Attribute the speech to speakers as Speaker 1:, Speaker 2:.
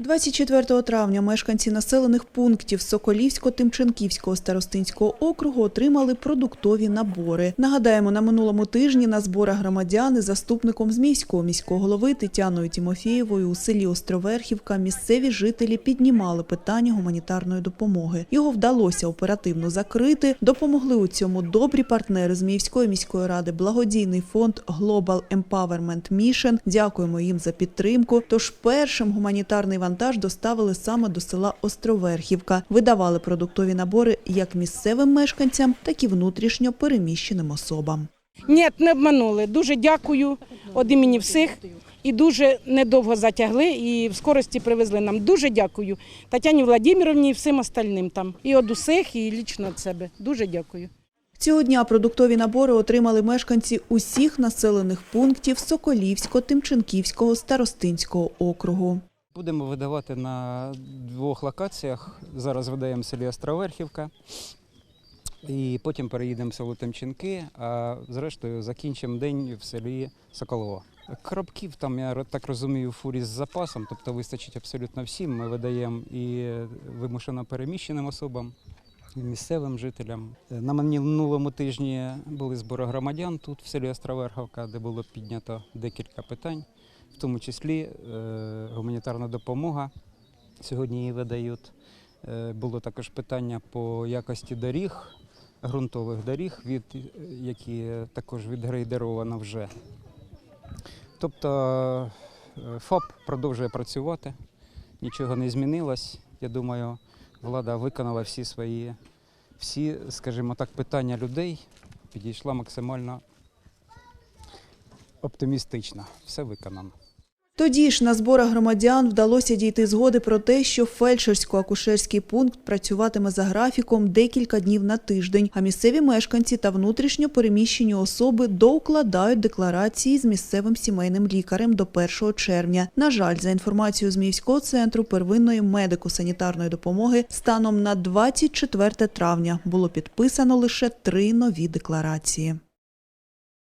Speaker 1: 24 травня мешканці населених пунктів Соколівсько-Тимченківського старостинського округу отримали продуктові набори. Нагадаємо, на минулому тижні на зборах громадяни заступником з міського міського голови Тетяною Тімофєєвою у селі Островерхівка місцеві жителі піднімали питання гуманітарної допомоги. Його вдалося оперативно закрити. Допомогли у цьому добрі партнери з Міївської міської ради, благодійний фонд Global Empowerment Mission. Дякуємо їм за підтримку. Тож першим гуманітарний вантаж доставили саме до села Островерхівка. Видавали продуктові набори як місцевим мешканцям, так і внутрішньо переміщеним особам.
Speaker 2: Ні, не обманули. Дуже дякую від імені всіх. І дуже недовго затягли, і в скорості привезли нам. Дуже дякую Тетяні Владимировні і всім остальним там. І від усіх, і лічно від себе. Дуже дякую.
Speaker 1: Цього дня продуктові набори отримали мешканці усіх населених пунктів Соколівсько-Тимченківського старостинського округу.
Speaker 3: Будемо видавати на двох локаціях. Зараз видаємо в селі Островерхівка. І потім переїдемо в село Тимченки, а зрештою закінчимо день в селі Соколово. Коробків там, я так розумію, фурі з запасом, тобто вистачить абсолютно всім. Ми видаємо і вимушено переміщеним особам, місцевим жителям. На минулому тижні були збори громадян тут, в селі Островерховка, де було піднято декілька питань, в тому числі е, гуманітарна допомога. Сьогодні її видають. Е, Було також питання по якості доріг, ґрунтових доріг, від, е, які також відгрейдеровано вже. Тобто е, ФАП продовжує працювати, нічого не змінилось. Я думаю, влада виконала всі свої, всі, скажімо так, питання людей, підійшла максимально оптимістично. Все виконано.
Speaker 1: Тоді ж на зборах громадян вдалося дійти згоди про те, що фельдшерсько-акушерський пункт працюватиме за графіком декілька днів на тиждень, а місцеві мешканці та внутрішньо переміщені особи доукладають декларації з місцевим сімейним лікарем до 1 червня. На жаль, за інформацією з Міського центру первинної медико-санітарної допомоги, станом на 24 травня було підписано лише три нові декларації.